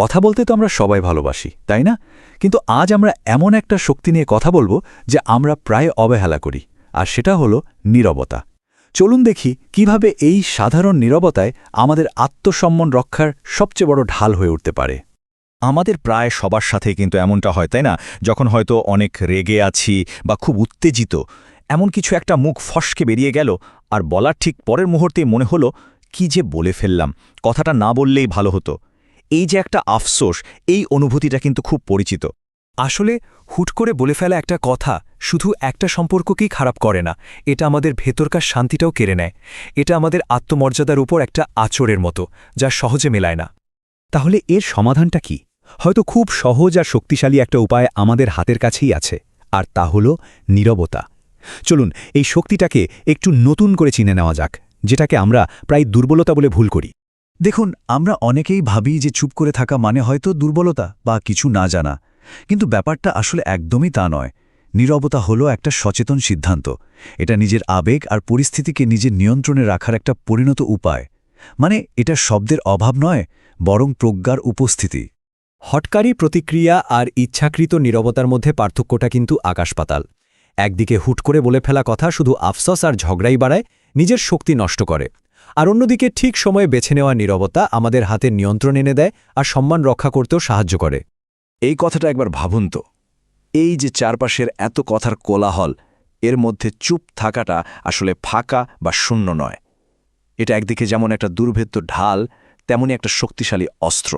কথা বলতে তো আমরা সবাই ভালোবাসি, তাই না? কিন্তু আজ আমরা এমন একটা শক্তি নিয়ে কথা বলব যে আমরা প্রায় অবহেলা করি, আর সেটা হলো নীরবতা। চলুন দেখি কীভাবে এই সাধারণ নীরবতায় আমাদের আত্মসম্মান রক্ষার সবচেয়ে বড় ঢাল হয়ে উঠতে পারে। আমাদের প্রায় সবার সাথে কিন্তু এমনটা হয়, তাই না? যখন হয়তো অনেক রেগে আছি বা খুব উত্তেজিত, এমন কিছু একটা মুখ ফসকে বেরিয়ে গেল, আর বলার ঠিক পরের মুহূর্তে মনে হলো, কি যে বলে ফেললাম, কথাটা না বললেই ভালো হতো। এই যে একটা আফসোস, এই অনুভূতিটা কিন্তু খুব পরিচিত। আসলে হুট করে বলে ফেলা একটা কথা শুধু একটা সম্পর্ককেই খারাপ করে না, এটা আমাদের ভেতরকার শান্তিটাও কেড়ে নেয়। এটা আমাদের আত্মমর্যাদার উপর একটা আচরের মতো, যা সহজে মেলায় না। তাহলে এর সমাধানটা কি? হয়তো খুব সহজ আর শক্তিশালী একটা উপায় আমাদের হাতের কাছেই আছে, আর তা হল নীরবতা। চলুন, এই শক্তিটাকে একটু নতুন করে চিনে নেওয়া যাক, যেটাকে আমরা প্রায় দুর্বলতা বলে ভুল করি। দেখুন, আমরা অনেকেই ভাবি যে চুপ করে থাকা মানে হয়তো দুর্বলতা বা কিছু না জানা। কিন্তু ব্যাপারটা আসলে একদমই তা নয়। নীরবতা হলো একটা সচেতন সিদ্ধান্ত। এটা নিজের আবেগ আর পরিস্থিতিকে নিজের নিয়ন্ত্রণে রাখার একটা পরিণত উপায়। মানে এটা শব্দের অভাব নয়, বরং প্রজ্ঞার উপস্থিতি। হটকারী প্রতিক্রিয়া আর ইচ্ছাকৃত নীরবতার মধ্যে পার্থক্যটা কিন্তু আকাশপাতাল। একদিকে হুট করে বলে ফেলা কথা শুধু আফসোস আর ঝগড়াই বাড়ায়, নিজের শক্তি নষ্ট করে। আর অন্যদিকে ঠিক সময়ে বেছে নেওয়া নীরবতা আমাদের হাতে নিয়ন্ত্রণ এনে দেয় আর সম্মান রক্ষা করতেও সাহায্য করে। এই কথাটা একবার ভাবুন তো। এই যে চারপাশের এত কথার কোলাহল, এর মধ্যে চুপ থাকাটা আসলে ফাঁকা বা শূন্য নয়। এটা একদিকে যেমন একটা দুর্ভেদ্য ঢাল, তেমনি একটা শক্তিশালী অস্ত্র,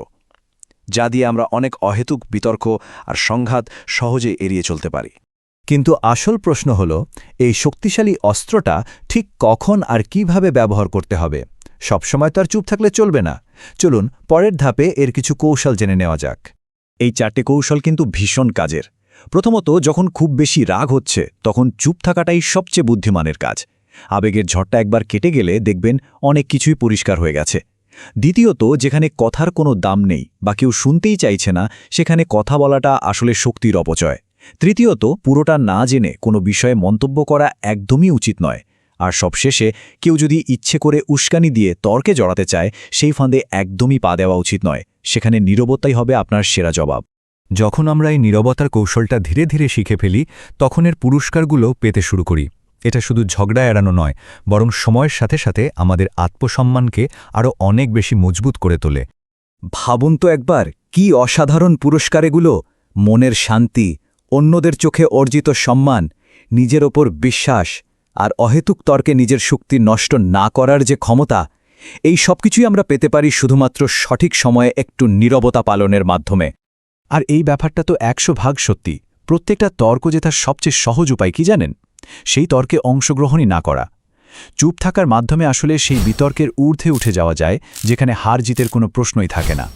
যা দিয়ে আমরা অনেক অহেতুক বিতর্ক আর সংঘাত সহজে এড়িয়ে চলতে পারি। কিন্তু আসল প্রশ্ন হল, এই শক্তিশালী অস্ত্রটা ঠিক কখন আর কীভাবে ব্যবহার করতে হবে? সবসময় তো আর চুপ থাকলে চলবে না। চলুন পরের ধাপে এর কিছু কৌশল জেনে নেওয়া যাক। এই চারটে কৌশল কিন্তু ভীষণ কাজের। প্রথমত, যখন খুব বেশি রাগ হচ্ছে, তখন চুপ থাকাটাই সবচেয়ে বুদ্ধিমানের কাজ। আবেগের ঝড়টা একবার কেটে গেলে দেখবেন অনেক কিছুই পরিষ্কার হয়ে গেছে। দ্বিতীয়ত, যেখানে কথার কোনো দাম নেই বা কেউ শুনতেই চাইছে না, সেখানে কথা বলাটা আসলে শক্তির অপচয়। তৃতীয়ত পুরোটা না জেনে কোনো বিষয়ে মন্তব্য করা একদমই উচিত নয়। আর সবশেষে কেউ যদি ইচ্ছে করে উস্কানি দিয়ে তর্কে জড়াতে চায় সেই ফাঁদে একদমই পা দেওয়া উচিত নয়। সেখানে নীরবতাই হবে আপনার সেরা জবাব। যখন আমরা এই নীরবতার কৌশলটা ধীরে ধীরে শিখে ফেলি তখন এর পুরস্কারগুলো পেতে শুরু করি। এটা শুধু ঝগড়া এড়ানো নয় বরং সময়ের সাথে সাথে আমাদের আত্মসম্মানকে আরও অনেক বেশি মজবুত করে তোলে। ভাবুন তো একবার কি অসাধারণ পুরস্কার এগুলো! মনের শান্তি অন্যদের চোখে অর্জিত সম্মান, নিজের ওপর বিশ্বাস আর অহেতুক তর্কে নিজের শক্তি নষ্ট না করার যে ক্ষমতা, এই সবকিছুই আমরা পেতে পারি শুধুমাত্র সঠিক সময়ে একটু নীরবতা পালনের মাধ্যমে। আর এই ব্যাপারটা তো একশো ভাগ সত্যি। প্রত্যেকটা তর্ক যে তার সবচেয়ে সহজ উপায় কি জানেন? সেই তর্কে অংশগ্রহণই না করা। চুপ থাকার মাধ্যমে আসলে সেই বিতর্কের ঊর্ধ্বে উঠে যাওয়া যায়, যেখানে হার জিতের কোনো প্রশ্নই থাকে না।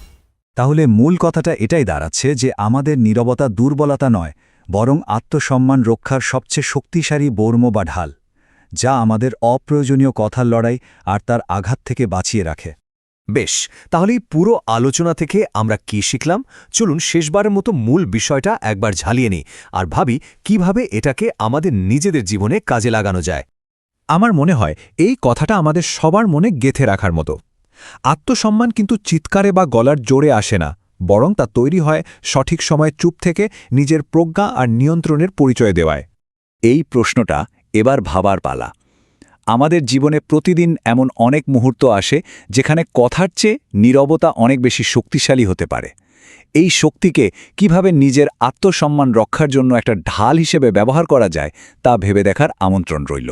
তাহলে মূল কথাটা এটাই দাঁড়াচ্ছে যে আমাদের নীরবতা দুর্বলতা নয়, বরং আত্মসম্মান রক্ষার সবচেয়ে শক্তিশালী বর্ম বা ঢাল, যা আমাদের অপ্রয়োজনীয় কথার লড়াই আর তার আঘাত থেকে বাঁচিয়ে রাখে। বেশ তাহলে পুরো আলোচনা থেকে আমরা কি শিখলাম? চলুন শেষবারের মতো মূল বিষয়টা একবার ঝালিয়ে নিই আর ভাবি কীভাবে এটাকে আমাদের নিজেদের জীবনে কাজে লাগানো যায়। আমার মনে হয় এই কথাটা আমাদের সবার মনে গেথে রাখার মতো। আত্মসম্মান কিন্তু চিৎকারে বা গলার জোরে আসে না, বরং তা তৈরি হয় সঠিক সময়ে চুপ থেকে নিজের প্রজ্ঞা আর নিয়ন্ত্রণের পরিচয় দেওয়ায়। এই প্রশ্নটা এবার ভাবার পালা। আমাদের জীবনে প্রতিদিন এমন অনেক মুহূর্ত আসে যেখানে কথার চেয়ে নীরবতা অনেক বেশি শক্তিশালী হতে পারে। এই শক্তিকে কীভাবে নিজের আত্মসম্মান রক্ষার জন্য একটা ঢাল হিসেবে ব্যবহার করা যায় তা ভেবে দেখার আমন্ত্রণ রইল।